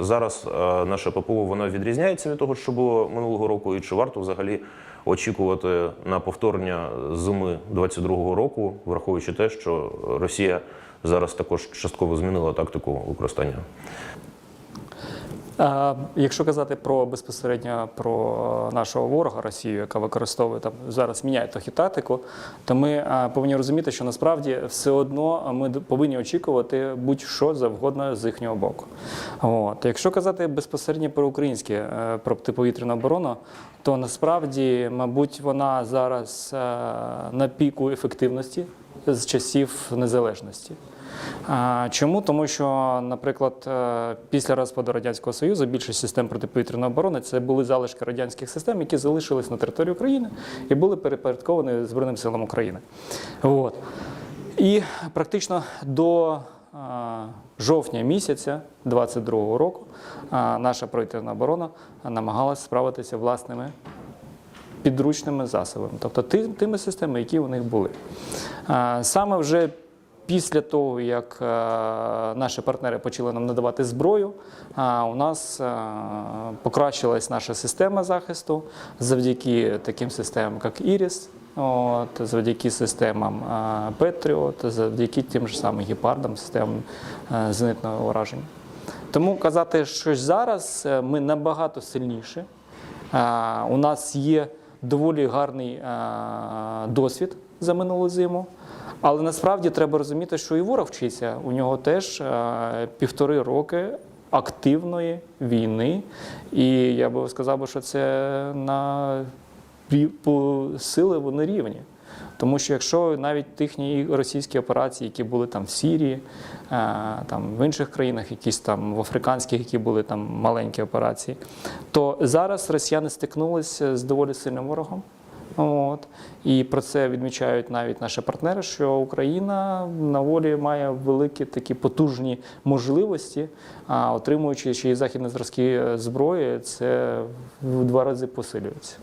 Зараз е, наше ППО воно відрізняється від того, що було минулого року, і чи варто взагалі очікувати на повторення зими 22-го року, враховуючи те, що Росія зараз також частково змінила тактику використання. Якщо казати про безпосередньо про нашого ворога Росію, яка використовує там зараз міняє трохи тактику, то ми повинні розуміти, що насправді все одно ми повинні очікувати будь-що завгодно з їхнього боку. От. Якщо казати безпосередньо про українське е, протиповітряну оборону, то насправді, мабуть, вона зараз е, на піку ефективності з часів незалежності. Чому? Тому що, наприклад, е, після розпаду Радянського Союзу більшість систем протиповітряної оборони це були залишки радянських систем, які залишились на території України і були перепорядковані Збройним силам України. От. І практично до жовтня місяця 22-го року наша повітряна оборона намагалася справитися власними підручними засобами, тобто тими системами, які у них були. Саме вже після того, як е, наші партнери почали нам надавати зброю, у нас е, покращилась наша система захисту завдяки таким системам, як Іріс. От, завдяки системам е, Patriot, завдяки тим же самим гепардам, системам зенитного ураження. Тому казати, що зараз ми набагато сильніші. У нас є доволі гарний е, досвід за минулу зиму. Але насправді треба розуміти, що і ворог вчиться. У нього теж е, півтори роки активної війни. І я би сказав, що це на сили вони рівні. Тому що якщо навіть їхні російські операції, які були там в Сірії, е, там в інших країнах, якісь там в африканських, які були там маленькі операції, то зараз росіяни стикнулися з доволі сильним ворогом. От. І про це відмічають навіть наші партнери, що Україна на волі має великі такі потужні можливості, а отримуючи ще й західні зразки е, зброї, це в два рази посилюється.